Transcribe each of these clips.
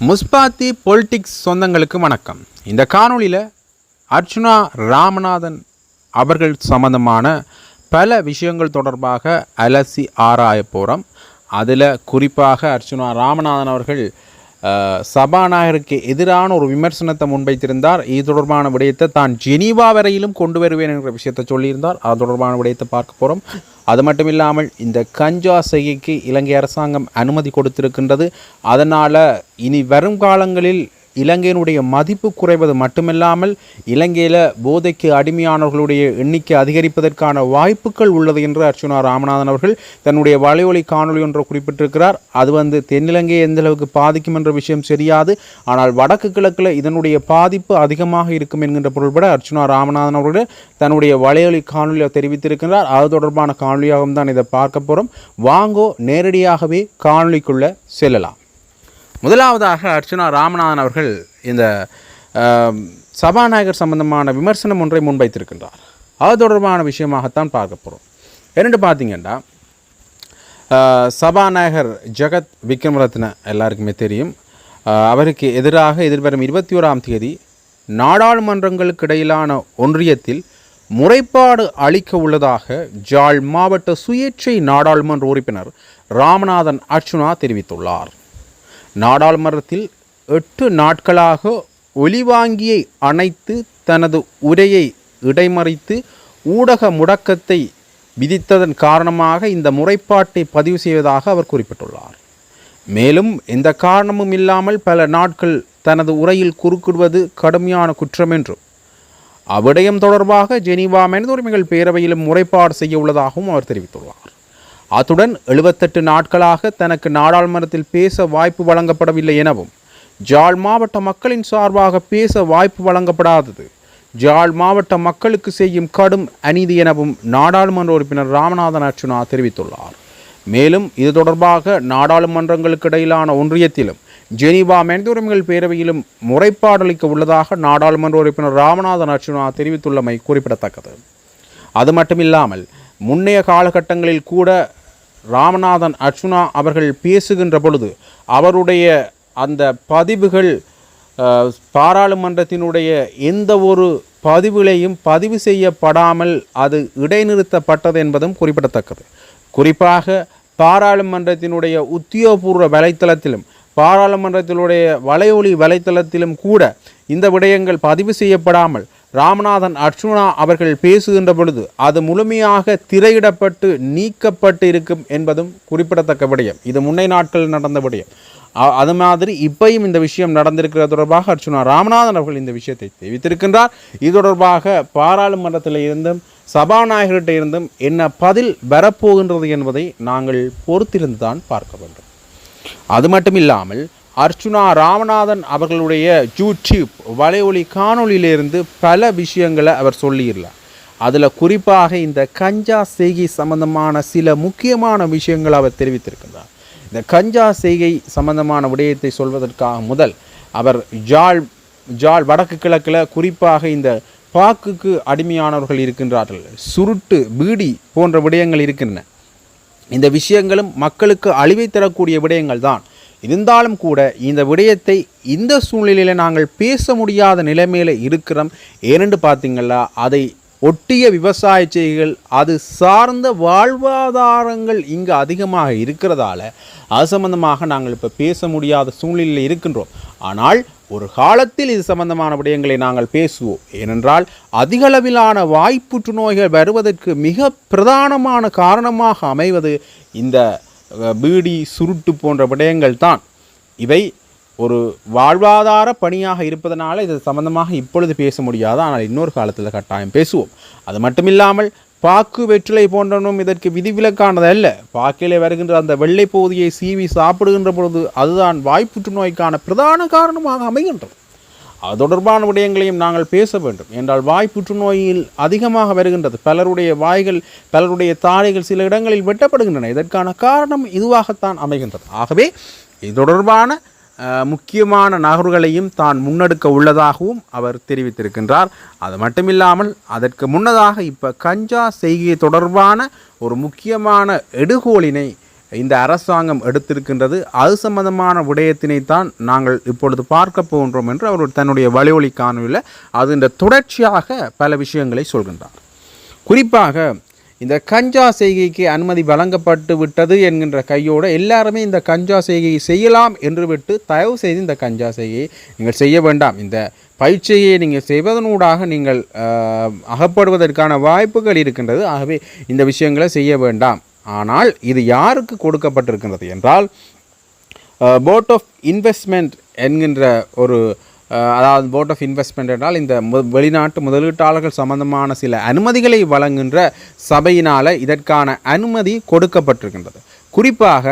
முஸ்பாத்தி politics சொந்தங்களுக்கு வணக்கம். இந்த காணொளியில் அர்ச்சுனா ராமநாதன் அவர்கள் சம்பந்தமான பல விஷயங்கள் தொடர்பாக அலசி ஆராய போகிறோம் அதில் குறிப்பாக அர்ச்சுனா ராமநாதன் அவர்கள் சபாநாயகருக்கு எதிரான ஒரு விமர்சனத்தை முன்வைத்திருந்தார். இது தொடர்பான விடயத்தை தான் ஜெனீவா வரையிலும் கொண்டு வருவேன் என்ற விஷயத்தை சொல்லியிருந்தார். அது தொடர்பான விடயத்தை பார்க்க போகிறோம் அது மட்டும் இல்லாமல் இந்த கஞ்சா செய்கைக்கு இலங்கை அரசாங்கம் அனுமதி கொடுத்திருக்கின்றது. அதனால் இனி வரும் காலங்களில் இலங்கையினுடைய மதிப்பு குறைவது மட்டுமில்லாமல் இலங்கையில் போதைக்கு அடிமையானவர்களுடைய எண்ணிக்கை அதிகரிப்பதற்கான வாய்ப்புகள் உள்ளது என்று அர்ச்சுனா ராமநாதன் அவர்கள் தன்னுடைய வலையொலி காணொலி ஒன்று குறிப்பிட்டிருக்கிறார். அது வந்து தென்னிலங்கையை எந்த அளவுக்கு பாதிக்கும் என்ற விஷயம் தெரியாது. ஆனால் வடக்கு கிழக்கில் இதனுடைய பாதிப்பு அதிகமாக இருக்கும் என்கின்ற பொருள்பட அர்ச்சுனா ராமநாதன் அவர்கள் தன்னுடைய வலையொலி காணொலியில் தெரிவித்திருக்கிறார் அது தொடர்பான காணொலியாகவும் தான் இதை பார்க்க போகிறோம் வாங்கோ நேரடியாகவே காணொலிக்குள்ளே செல்லலாம். முதலாவதாக அர்ச்சனா ராமநாதன் அவர்கள் இந்த சபாநாயகர் சம்பந்தமான விமர்சனம் ஒன்றை முன்வைத்திருக்கின்றார். அது தொடர்பான விஷயமாகத்தான் பார்க்க போகிறோம் என்னென்னு பார்த்தீங்கன்னா சபாநாயகர் ஜெகத் விக்ரமரத்ன எல்லாருக்குமே தெரியும். அவருக்கு எதிராக எதிர்வரும் இருபத்தி ஓராம் தேதி நாடாளுமன்றங்களுக்கு இடையிலான ஒன்றியத்தில் முறைப்பாடு அளிக்க உள்ளதாக ஜாழ் மாவட்ட சுயேட்சை நாடாளுமன்ற உறுப்பினர் ராமநாதன் அர்ச்சுனா தெரிவித்துள்ளார். நாடாளுமன்றத்தில் எட்டு நாட்களாக ஒலிவாங்கியை அணைத்து தனது உரையை இடைமறித்து ஊடக முடக்கத்தை விதித்ததன் காரணமாக இந்த முறைப்பாட்டை பதிவு செய்வதாக அவர் குறிப்பிட்டுள்ளார். மேலும் எந்த காரணமும் இல்லாமல் பல நாட்கள் தனது உரையில் குறுக்கிடுவது கடுமையான குற்றம் என்றும் அவ்விடயம் தொடர்பாக ஜெனீவா மனித உரிமைகள் பேரவையிலும் முறைப்பாடு செய்ய உள்ளதாகவும் அவர் தெரிவித்துள்ளார். அத்துடன் எழுபத்தெட்டு நாட்களாக தனக்கு நாடாளுமன்றத்தில் பேச வாய்ப்பு வழங்கப்படவில்லை எனவும் ஜாழ் மாவட்ட மக்களின் சார்பாக பேச வாய்ப்பு வழங்கப்படாதது. ஜாழ் மாவட்ட மக்களுக்கு செய்யும் கடும் அநீதி எனவும் நாடாளுமன்ற உறுப்பினர் ராமநாதன் அர்ச்சுனா தெரிவித்துள்ளார். மேலும் இது தொடர்பாக நாடாளுமன்றங்களுக்கு இடையிலான ஒன்றியத்திலும் ஜெனீவா மனிதுரிமைகள் பேரவையிலும் முறைப்பாடளிக்க உள்ளதாக நாடாளுமன்ற உறுப்பினர் ராமநாதன் அர்ச்சுனா தெரிவித்துள்ளமை குறிப்பிடத்தக்கது. அது மட்டுமில்லாமல் முன்னைய காலகட்டங்களில் கூட ராமநாதன் அர்ச்சுனா அவர்கள் பேசுகின்ற பொழுது அவருடைய அந்த பதிவுகள் பாராளுமன்றத்தினுடைய எந்த ஒரு பதிவுகளையும் பதிவு செய்யப்படாமல் அது இடைநிறுத்தப்பட்டது என்பதும் குறிப்பிடத்தக்கது. குறிப்பாக பாராளுமன்றத்தினுடைய உத்தியோகபூர்வ வலைத்தளத்திலும் பாராளுமன்றத்தினுடைய வலையொலி வலைத்தளத்திலும் கூட இந்த விடயங்கள் பதிவு செய்யப்படாமல் ராமநாதன் அர்ச்சுனா அவர்கள் பேசுகின்ற பொழுது அது முழுமையாக திரையிடப்பட்டு நீக்கப்பட்டு இருக்கும் என்பதும் குறிப்பிடத்தக்க விடயம். இது முன்னை நாட்களில் நடந்த விடயம். அது மாதிரி இப்பையும் இந்த விஷயம் நடந்திருக்கிறது தொடர்பாக அர்ச்சுனா ராமநாதன் அவர்கள் இந்த விஷயத்தை தெரிவித்திருக்கின்றார். இது தொடர்பாக பாராளுமன்றத்தில் இருந்தும் சபாநாயகர்கிட்ட இருந்தும் என்ன பதில் வரப்போகின்றது என்பதை நாங்கள் பொறுத்திருந்து தான் பார்க்க வேண்டும். அது மட்டும் இல்லாமல் அர்ச்சுனா ராமநாதன் அவர்களுடைய யூடியூப் வலையொலி காணொலியிலிருந்து பல விஷயங்களை அவர் சொல்லியிருந்தார் அதில் குறிப்பாக இந்த கஞ்சா செய்கை சம்பந்தமான சில முக்கியமான விஷயங்களை அவர் தெரிவித்திருக்கின்றார். இந்த கஞ்சா செய்கை சம்பந்தமான விடயத்தை சொல்வதற்காக முதல் அவர் ஜாழ் ஜாழ் வடக்கு கிழக்கில் குறிப்பாக இந்த பாக்குக்கு அடிமையானவர்கள் இருக்கின்றார்கள். சுருட்டு பீடி போன்ற விடயங்கள் இருக்கின்றன. இந்த விஷயங்களும் மக்களுக்கு அழிவை தரக்கூடிய விடயங்கள் தான் இருந்தாலும் கூட இந்த விடயத்தை இந்த சூழ்நிலையில் நாங்கள் பேச முடியாத நிலைமையில் இருக்கிறோம். ஏனென்று பார்த்தீங்களா? அதை ஒட்டிய விவசாய செய்திகள் அது சார்ந்த வாழ்வாதாரங்கள் இங்கு அதிகமாக இருக்கிறதால அது சம்பந்தமாக நாங்கள் இப்போ பேச முடியாத சூழ்நிலையில் இருக்கின்றோம். ஆனால் ஒரு காலத்தில் இது சம்பந்தமான விடயங்களை நாங்கள் பேசுவோம். ஏனென்றால் அதிகளவிலான வாய்ப்புற்று நோய்கள் வருவதற்கு மிக பிரதானமான காரணமாக அமைவது இந்த பீடி சுருட்டு போன்ற விடயங்கள் தான். இவை ஒரு வாழ்வாதார பணியாக இருப்பதனால இது சம்பந்தமாக இப்பொழுது பேச முடியாது? ஆனால் இன்னொரு காலத்தில் கட்டாயம் பேசுவோம். அது மட்டுமில்லாமல் பாக்கு வெற்றிலை போன்றனும் இதற்கு விதிவிலக்கானது அல்ல. பாக்கிலே வருகின்ற அந்த வெள்ளை பகுதியை சீவி சாப்பிடுகின்ற பொழுது அதுதான் வாய்ப்புற்று நோய்க்கான பிரதான காரணமாக அமைகின்றது. அது தொடர்பான விடயங்களையும் நாங்கள் பேச வேண்டும். என்றால் வாய் புற்றுநோயில் அதிகமாக வருகின்றது. பலருடைய வாய்கள் பலருடைய தாடைகள் சில இடங்களில் வெட்டப்படுகின்றன. இதற்கான காரணம் இதுவாகத்தான் அமைகின்றது. ஆகவே இது தொடர்பான முக்கியமான நகர்வுகளையும் தான் முன்னெடுக்க உள்ளதாகவும் அவர் தெரிவித்திருக்கின்றார். அது மட்டுமில்லாமல் அதற்கு முன்னதாக இப்போ கஞ்சா செய்கை தொடர்பான ஒரு முக்கியமான எடுகோலினை இந்த அரசாங்கம் எடுத்திருக்கின்றது அது சம்பந்தமான விடயத்தினைத்தான் நாங்கள் இப்பொழுது பார்க்க போகின்றோம் என்று அவர் தன்னுடைய வலியொலி காணொலியில் அது இந்த தொடர்ச்சியாக பல விஷயங்களை சொல்கின்றார். குறிப்பாக இந்த கஞ்சா செய்கைக்கு அனுமதி வழங்கப்பட்டு விட்டது என்கின்ற கையோடு எல்லாருமே இந்த கஞ்சா செய்கையை செய்யலாம் என்று விட்டு தயவு செய்து இந்த கஞ்சா செய்கையை நீங்கள் செய்ய வேண்டாம். இந்த பயிற்சியை நீங்கள் செய்வதனூடாக நீங்கள் அகப்படுவதற்கான வாய்ப்புகள் இருக்கின்றது. ஆகவே இந்த விஷயங்களை செய்ய வேண்டாம். ஆனால் இது யாருக்கு கொடுக்கப்பட்டிருக்கின்றது என்றால் போர்ட் ஆஃப் இன்வெஸ்ட்மெண்ட் என்கின்ற ஒரு அதாவது போர்ட் ஆஃப் இன்வெஸ்ட்மெண்ட் என்றால் இந்த வெளிநாட்டு முதலீட்டாளர்கள் சம்பந்தமான சில அனுமதிகளை வழங்குகின்ற சபையினால் இதற்கான அனுமதி கொடுக்கப்பட்டிருக்கின்றது. குறிப்பாக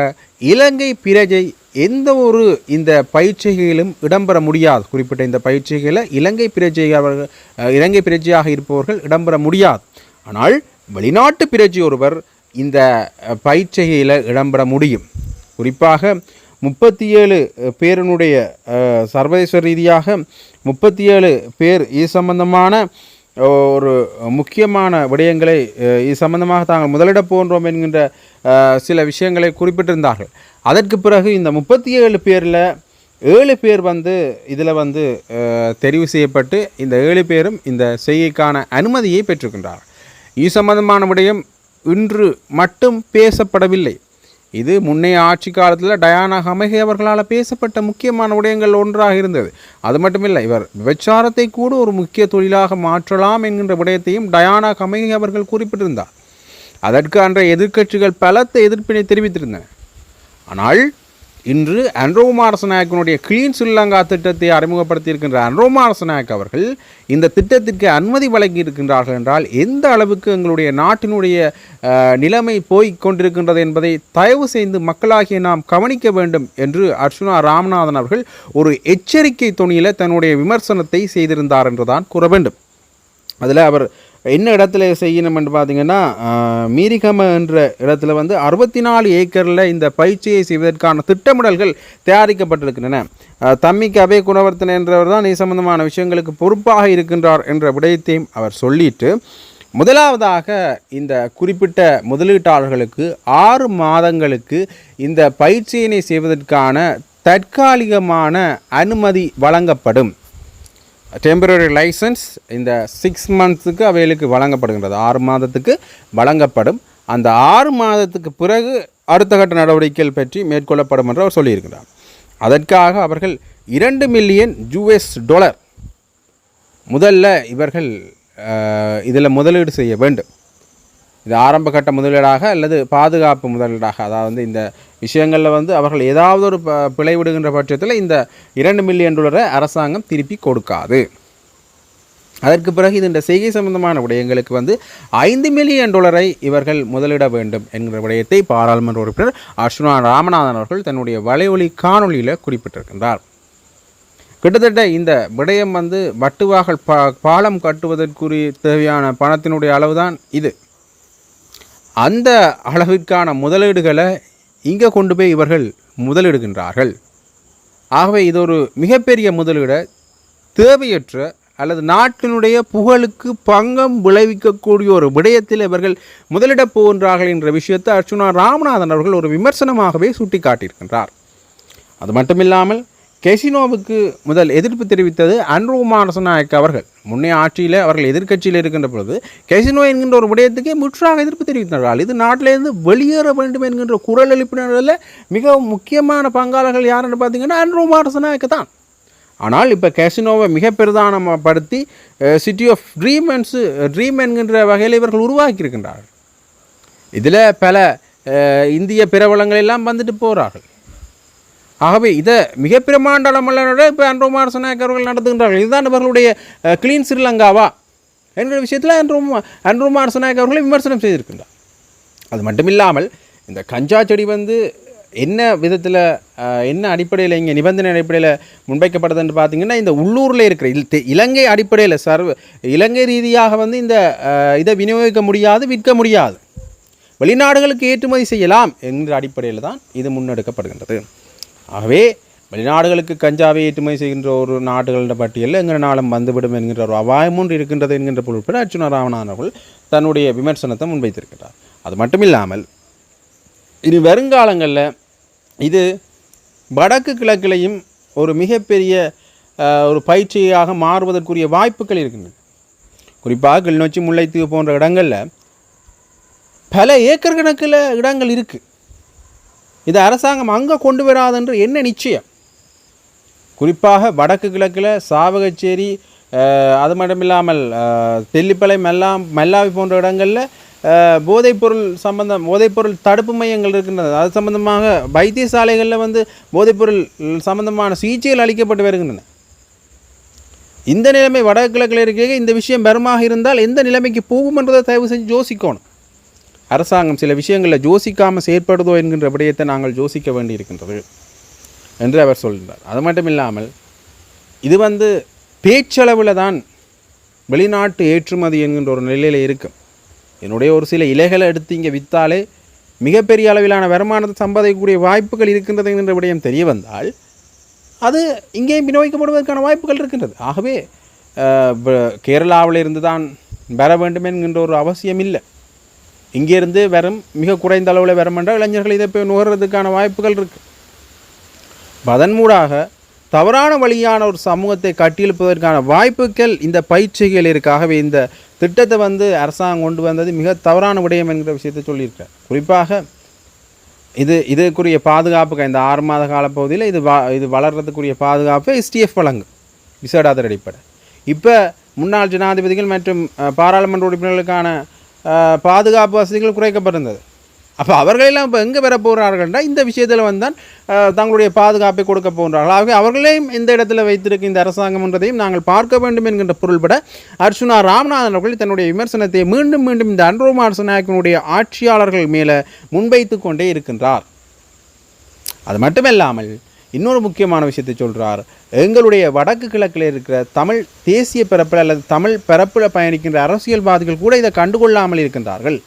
இலங்கை பிரஜை எந்த ஒரு இந்த பயிற்சிகளிலும் இடம்பெற முடியாது. குறிப்பிட்ட இந்த பயிற்சிகளில் இலங்கை பிரஜை அவர்கள் இலங்கை பிரஜையாக இருப்பவர்கள் இடம்பெற முடியாது. ஆனால் வெளிநாட்டு பிரஜை ஒருவர் இந்த பயிற்சிகையில் இடம்பெற முடியும். குறிப்பாக முப்பத்தி ஏழு பேரினுடைய சர்வதேச ரீதியாக முப்பத்தி ஏழு பேர் இது சம்பந்தமான ஒரு முக்கியமான விடயங்களை இது சம்பந்தமாக தாங்கள் முதலிட போன்றோம் என்கின்ற சில விஷயங்களை குறிப்பிட்டிருந்தார்கள். அதற்கு பிறகு இந்த முப்பத்தி ஏழு பேரில் ஏழு பேர் வந்து இதில் வந்து தெரிவு செய்யப்பட்டு இந்த ஏழு பேரும் இந்த செய்கைக்கான அனுமதியை பெற்றிருக்கின்றார் இது சம்பந்தமான விடயம் இன்று மட்டும் பேசப்படவில்லை. இது முன்னைய ஆட்சி காலத்தில் டயானா ஹமகே அவர்களால் பேசப்பட்ட முக்கியமான விடயங்கள் ஒன்றாக இருந்தது. அது மட்டுமில்லை இவர் விபச்சாரத்தை கூட ஒரு முக்கிய தொழிலாக மாற்றலாம் என்கின்ற விடயத்தையும் டயானா ஹமகே அவர்கள் குறிப்பிட்டிருந்தார். அதற்கு அன்றைய எதிர்க்கட்சிகள் பலத்த எதிர்ப்பினை தெரிவித்திருந்தன. ஆனால் இன்று அன்ரோ மாரசநாயக்கனுடைய கிளீன் ஸ்ரீலங்கா திட்டத்தை அறிமுகப்படுத்தியிருக்கின்ற அன்ரோ மாரசநாயக் அவர்கள் இந்த திட்டத்திற்கு அனுமதி வழங்கி இருக்கின்றார்கள் என்றால் எந்த அளவுக்கு எங்களுடைய நாட்டினுடைய நிலைமை போய் கொண்டிருக்கின்றது என்பதை தயவு செய்து மக்களாகிய நாம் கவனிக்க வேண்டும் என்று அர்ச்சுனா ராமநாதன் அவர்கள் ஒரு எச்சரிக்கை துணியில் தன்னுடைய விமர்சனத்தை செய்திருந்தார் என்றுதான் கூற வேண்டும். அதில் அவர் என்ன இடத்துல செய்யணும்னு பார்த்தீங்கன்னா மீரிகம என்ற இடத்துல வந்து அறுபத்தி நாலு ஏக்கரில் இந்த பயிற்சியை செய்வதற்கான திட்டமிடல்கள் தயாரிக்கப்பட்டிருக்கின்றன. தம்மிக்கு அபய குணவர்த்தன் என்றவர் தான் இது சம்பந்தமான விஷயங்களுக்கு பொறுப்பாக இருக்கின்றார் என்ற விடயத்தையும் அவர் சொல்லிட்டு முதலாவதாக இந்த குறிப்பிட்ட முதலீட்டாளர்களுக்கு ஆறு மாதங்களுக்கு இந்த பயிற்சியினை செய்வதற்கான தற்காலிகமான அனுமதி வழங்கப்படும். டெம்பரரி லைசன்ஸ் இந்த சிக்ஸ் மந்த்ஸுக்கு அவைகளுக்கு வழங்கப்படுகின்றது. ஆறு மாதத்துக்கு வழங்கப்படும். அந்த ஆறு மாதத்துக்கு பிறகு அடுத்த கட்ட நடவடிக்கைகள் பற்றி மேற்கொள்ளப்படும் என்று அவர் சொல்லியிருக்கிறார். அதற்காக அவர்கள் இரண்டு மில்லியன் யூஎஸ் டாலர் முதல்ல இவர்கள் இதில் முதலீடு செய்ய வேண்டும். இது ஆரம்ப கட்ட முதலீடாக அல்லது பாதுகாப்பு முதலீடாக அதாவது இந்த விஷயங்களில் வந்து அவர்கள் ஏதாவது ஒரு ப- பிழை விடுகின்ற பட்சத்தில் இந்த இரண்டு மில்லியன் டாலரை அரசாங்கம் திருப்பி கொடுக்காது. அதற்கு பிறகு இது இந்த செய்கை சம்பந்தமான விடயங்களுக்கு வந்து ஐந்து மில்லியன் டாலரை இவர்கள் முதலிட வேண்டும் என்கிற விடயத்தை பாராளுமன்ற உறுப்பினர் அர்ச்சுனா ராமநாதன் அவர்கள் தன்னுடைய வலையொலி காணொளியில் குறிப்பிட்டிருக்கின்றார். கிட்டத்தட்ட இந்த விடயம் வந்து வட்டுவாகல் பா பாலம் கட்டுவதற்குரிய தேவையான பணத்தினுடைய அளவுதான் இது. அந்த அளவிற்கான முதலீடுகளை இங்கே கொண்டு போய் இவர்கள் முதலிடுகின்றார்கள். ஆகவே இது ஒரு மிகப்பெரிய முதலீட தேவையற்ற அல்லது நாட்டினுடைய புகழுக்கு பங்கம் விளைவிக்கக்கூடிய ஒரு விடயத்தில் இவர்கள் முதலிடப் போகின்றார்கள் என்ற விஷயத்தை அர்ச்சுனா ராமநாதன் அவர்கள் ஒரு விமர்சனமாகவே சுட்டிக்காட்டியிருக்கின்றார். அது மட்டுமில்லாமல் கெசினோவுக்கு முதல் எதிர்ப்பு தெரிவித்தது அன்ரூ மாரசநாயக் அவர்கள். முன்னே ஆட்சியில் அவர்கள் எதிர்க்கட்சியில் இருக்கின்ற பொழுது கெசினோ என்கின்ற ஒரு விடயத்துக்கே முற்றாக எதிர்ப்பு தெரிவித்தார்கள். இது நாட்டிலேருந்து வெளியேற வேண்டும் என்கின்ற குரல் எழுப்பினர்களில் மிகவும் முக்கியமான பங்காளர்கள் யாருன்னு பார்த்தீங்கன்னா அன்ரூ மாரசநாயக் தான். ஆனால் இப்போ கேசினோவை மிக பிரதானப்படுத்தி சிட்டி ஆஃப் ட்ரீமென்ஸு ட்ரீம் என்கின்ற வகையில் இவர்கள் உருவாக்கியிருக்கின்றார்கள். இதில் பல இந்திய பிரபலங்கள் எல்லாம் வந்துட்டு போகிறார்கள் ஆகவே இதை மிக பிரமாண்டமல்லோட இப்போ ஆண்ட்ரோ மார்சனாக் அவர்கள் நடத்துகின்றார்கள். இதுதான் இவர்களுடைய கிளீன் ஸ்ரீலங்காவா? என்கிற விஷயத்தில் ஆண்ட்ரோ ஆண்ட்ரோ மார்சனாக் அவர்களை விமர்சனம் செய்திருக்கின்றார். அது மட்டும் இல்லாமல் இந்த கஞ்சா செடி வந்து என்ன விதத்தில் என்ன அடிப்படையில் இங்கே நிபந்தனை அடிப்படையில் முன்வைக்கப்படுதுன்னு பார்த்தீங்கன்னா இந்த உள்ளூரில் இருக்கிற இல் தெ- இலங்கை அடிப்படையில் சர்வ இலங்கை ரீதியாக வந்து இந்த இதை விநியோகிக்க முடியாது விற்க முடியாது. வெளிநாடுகளுக்கு ஏற்றுமதி செய்யலாம் என்கிற அடிப்படையில் தான் இது முன்னெடுக்கப்படுகின்றது. ஆகவே வெளிநாடுகளுக்கு கஞ்சாவை ஏற்றுமதி செய்கின்ற ஒரு நாடுகள பட்டியலில் எங்கள் நாளும் வந்துவிடும் என்கின்ற ஒரு அபாயம் ஒன்று இருக்கின்றது என்கின்ற பொருட்பட அர்ச்சுனா ராமநாதன் அவர்கள் தன்னுடைய விமர்சனத்தை முன்வைத்திருக்கிறார். அது மட்டும் இல்லாமல் இனி வருங்காலங்களில் இது வடக்கு கிழக்கிலையும் ஒரு மிகப்பெரிய ஒரு பயிற்சியாக மாறுவதற்குரிய வாய்ப்புகள் இருக்கின்றன. குறிப்பாக கிளிநொச்சி முல்லைத்தீவு போன்ற இடங்களில் பல ஏக்கர் கணக்கில் இடங்கள் இருக்குது இது அரசாங்கம் அங்கே கொண்டு வராதென்று என்ன நிச்சயம்? குறிப்பாக வடக்கு கிழக்கில் சாவகச்சேரி அது மட்டும் இல்லாமல் தெல்லிப்பளை மெல்லாம் மெல்லாவி போன்ற இடங்களில் போதைப்பொருள் சம்பந்தம் போதைப்பொருள் தடுப்பு மையங்கள் இருக்கின்றது அது சம்பந்தமாக வைத்தியசாலைகளில் வந்து போதைப்பொருள் சம்பந்தமான சிகிச்சைகள் அளிக்கப்பட்டு வருகின்றன. இந்த நிலைமை வடகிழக்கில் இருக்க இந்த விஷயம் பெருமாக இருந்தால் எந்த நிலைமைக்கு போகும் என்றதை தயவு செஞ்சு யோசிக்கணும். அரசாங்கம் சில விஷயங்களில் யோசிக்காமல் செயற்படுதோ என்கின்ற விடயத்தை நாங்கள் யோசிக்க வேண்டியிருக்கின்றது என்று அவர் சொல்கிறார் அது மட்டும் இல்லாமல் இது வந்து பேச்சளவில் தான் வெளிநாட்டு ஏற்றுமதி என்கின்ற ஒரு நிலையில் இருக்கும். என்னுடைய ஒரு சில இலைகளை எடுத்து இங்கே விற்றாலே மிகப்பெரிய அளவிலான வருமானத்தை சம்பாதிக்கக்கூடிய வாய்ப்புகள் இருக்கின்றது என்கின்ற விடயம் தெரிய வந்தால் அது இங்கேயும் விநியோகிக்கப்படுவதற்கான வாய்ப்புகள் இருக்கின்றது. ஆகவே கேரளாவிலிருந்து கேரளாவில் இருந்து தான் வர வேண்டும் என்கின்ற ஒரு அவசியம் இல்லை. இங்கேருந்து வெறும் மிக குறைந்த அளவில் வரும் என்றால் இளைஞர்கள் இதை போய் நுகர்றதுக்கான வாய்ப்புகள் இருக்குது அதன் மூடாக தவறான வழியான ஒரு சமூகத்தை கட்டியெழுப்பதற்கான வாய்ப்புகள் இந்த பயிற்சிகள் இந்த திட்டத்தை வந்து அரசாங்கம் கொண்டு வந்தது மிக தவறான விடயம் என்கிற விஷயத்தை சொல்லியிருக்கார். குறிப்பாக இது இதுக்குரிய பாதுகாப்புக்கு இந்த ஆறு மாத காலப்பகுதியில் இது வா இது வளர்றதுக்குரிய பாதுகாப்பு எஸ்டிஎஃப் வழங்கும். விசேடாதர் அடிப்படை. இப்போ முன்னாள் ஜனாதிபதிகள் மற்றும் பாராளுமன்ற உறுப்பினர்களுக்கான பாதுகாப்பு வசதிகள் குறைக்கப்பட்டிருந்தது. அப்போ அவர்களெல்லாம் இப்போ எங்கே பெற போகிறார்கள்னா இந்த விஷயத்தில் வந்தால் தங்களுடைய பாதுகாப்பை கொடுக்க போகிறார்கள் ஆகவே அவர்களையும் இந்த இடத்துல வைத்திருக்க இந்த அரசாங்கம் என்றதையும் நாங்கள் பார்க்க வேண்டும் என்கின்ற பொருள்பட அர்ச்சுனா ராமநாதன் அவர்கள் தன்னுடைய விமர்சனத்தை மீண்டும் மீண்டும் இந்த அன்ரோமார் அரசநாயக்கனுடைய ஆட்சியாளர்கள் மேலே முன்வைத்து கொண்டே இருக்கின்றார். அது மட்டுமல்லாமல் இன்னொரு முக்கியமான விஷயத்தை சொல்கிறார் எங்களுடைய வடக்கு கிழக்கில் இருக்கிற தமிழ் தேசிய பரப்பில் அல்லது தமிழ் பரப்பில் பயணிக்கின்ற அரசியல்வாதிகள் கூட இதை கண்டுகொள்ளாமல் இருக்கின்றார்கள்.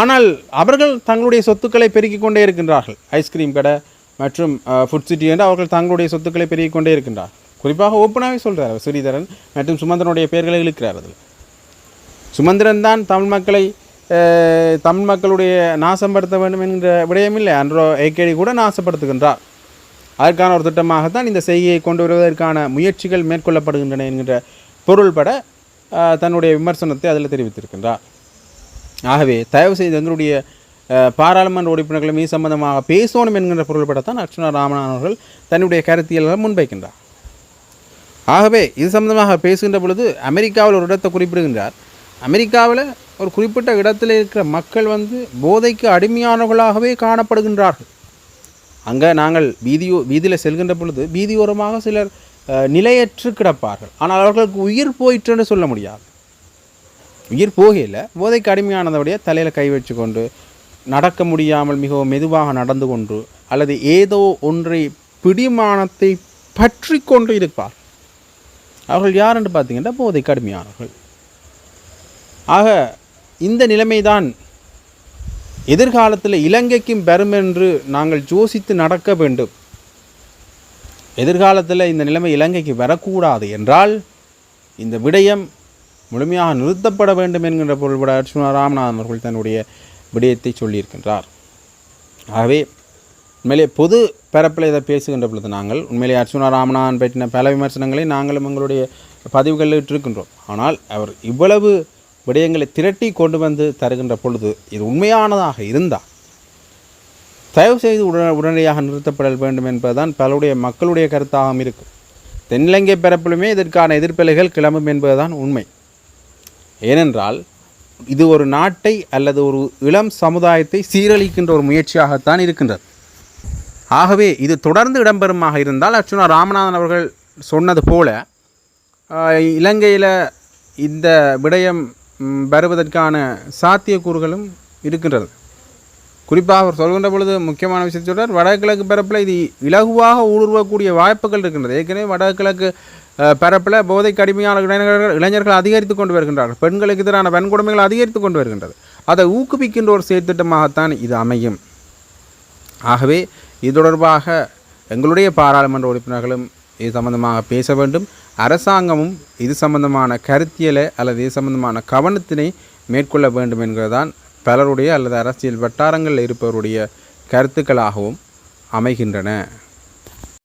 ஆனால் அவர்கள் தங்களுடைய சொத்துக்களை பெருக்கிக் கொண்டே இருக்கின்றார்கள். ஐஸ்கிரீம் கடை மற்றும் ஃபுட் சிட்டி என்று அவர்கள் தங்களுடைய சொத்துக்களை பெருக்கிக் கொண்டே இருக்கின்றார். குறிப்பாக ஓப்பனாகவே சொல்கிறார் ஸ்ரீதரன் மற்றும் சுமந்திரனுடைய பெயர்களை இழுக்கிறார் அதில். சுமந்திரன் தான் தமிழ் மக்களை தமிழ் மக்களுடைய நாசப்படுத்த வேண்டும் என்கிற விடயமில்லை. அன்றோ ஏகேடி கூட நாசப்படுத்துகின்றார். அதற்கான ஒரு திட்டமாகத்தான் இந்த செய்கையை கொண்டு வருவதற்கான முயற்சிகள் மேற்கொள்ளப்படுகின்றன என்கின்ற பொருள்பட தன்னுடைய விமர்சனத்தை அதில் தெரிவித்திருக்கின்றார். ஆகவே தயவு செய்து எங்களுடைய பாராளுமன்ற உறுப்பினர்களும் இது சம்பந்தமாக பேசணும் என்கின்ற பொருள்படத்தான் அர்ச்சனா ராமநாதன் அவர்கள் தன்னுடைய கருத்தியல்களை முன்வைக்கின்றார். ஆகவே இது சம்பந்தமாக பேசுகின்ற பொழுது அமெரிக்காவில் ஒரு இடத்தை குறிப்பிடுகின்றார். அமெரிக்காவில் ஒரு குறிப்பிட்ட இடத்தில் இருக்கிற மக்கள் வந்து போதைக்கு அடிமையானவர்களாகவே காணப்படுகின்றார்கள். அங்கே நாங்கள் வீதியோ வீதியில் செல்கின்ற பொழுது வீதியோரமாக சிலர் நிலையற்று கிடப்பார்கள். ஆனால் அவர்களுக்கு உயிர் போயிற்றுன்னு சொல்ல முடியாது. உயிர் போகையில் போதைக்கு அடிமையானதோடைய தலையில் கை வச்சு கொண்டு நடக்க முடியாமல் மிகவும் மெதுவாக நடந்து கொண்டு அல்லது ஏதோ ஒன்றை பிடிமானத்தை பற்றி கொண்டு இருப்பார். அவர்கள் யார் என்று பார்த்தீங்கன்னா போதைக்கு அடிமையானவர்கள். ஆக இந்த நிலைமைதான் எதிர்காலத்தில் இலங்கைக்கும் பெறும் என்று நாங்கள் யோசித்து நடக்க வேண்டும். எதிர்காலத்தில் இந்த நிலைமை இலங்கைக்கு வரக்கூடாது என்றால் இந்த விடயம் முழுமையாக நிறுத்தப்பட வேண்டும் என்கின்ற பொருள்பட அர்ச்சுனா ராமநாதன் அவர்கள் தன்னுடைய விடயத்தை சொல்லியிருக்கின்றார். ஆகவே உண்மையிலே பொது பரப்பில் இதை பேசுகின்ற பொழுது நாங்கள் உண்மையிலே அர்ச்சுனா ராமநாதன் பற்றின பல விமர்சனங்களை நாங்களும் எங்களுடைய பதிவுகளில் இருக்கின்றோம் ஆனால் அவர் இவ்வளவு விடயங்களை திரட்டி கொண்டு வந்து தருகின்ற பொழுது இது உண்மையானதாக இருந்தால் தயவு செய்து உடன உடனடியாக நிறுத்தப்பட வேண்டும் என்பதுதான் பலருடைய மக்களுடைய கருத்தாகவும் இருக்கும். தென்னிலங்கை பரப்பிலுமே இதற்கான எதிர்ப்பலைகள் கிளம்பும் என்பதுதான் உண்மை. ஏனென்றால் இது ஒரு நாட்டை அல்லது ஒரு இளம் சமுதாயத்தை சீரழிக்கின்ற ஒரு முயற்சியாகத்தான் இருக்கின்றது. ஆகவே இது தொடர்ந்து இடம்பெறுமாக இருந்தால் அர்ச்சுனா ராமநாதன் அவர்கள் சொன்னது போல இலங்கையில் இந்த விடயம் வருவதற்கான சாத்தியக்கூறுகளும் இருக்கின்றது. குறிப்பாக அவர் சொல்கின்ற பொழுது முக்கியமான விஷயத்தை சொல்கிறார் வடகிழக்கு பரப்பில் இது இலகுவாக ஊடுருவக்கூடிய வாய்ப்புகள் இருக்கின்றது. ஏற்கனவே வடகிழக்கு பரப்பில் போதை கடுமையான இளைஞர்கள் இளைஞர்கள் அதிகரித்து கொண்டு வருகின்றார்கள். பெண்களுக்கு எதிரான வன்கொடுமைகள் அதிகரித்து கொண்டு வருகின்றது. அதை ஊக்குவிக்கின்ற ஒரு செயற்திட்டமாகத்தான் இது அமையும். ஆகவே இது தொடர்பாக எங்களுடைய பாராளுமன்ற உறுப்பினர்களும் இது சம்பந்தமாக பேச வேண்டும். அரசாங்கமும் இது சம்பந்தமான கருத்தியலை அல்லது இது சம்பந்தமான கவனத்தினை மேற்கொள்ள வேண்டும் என்கிறதான் பலருடைய அல்லது அரசியல் வட்டாரங்களில் இருப்பவருடைய கருத்துக்களாகவும் அமைகின்றன.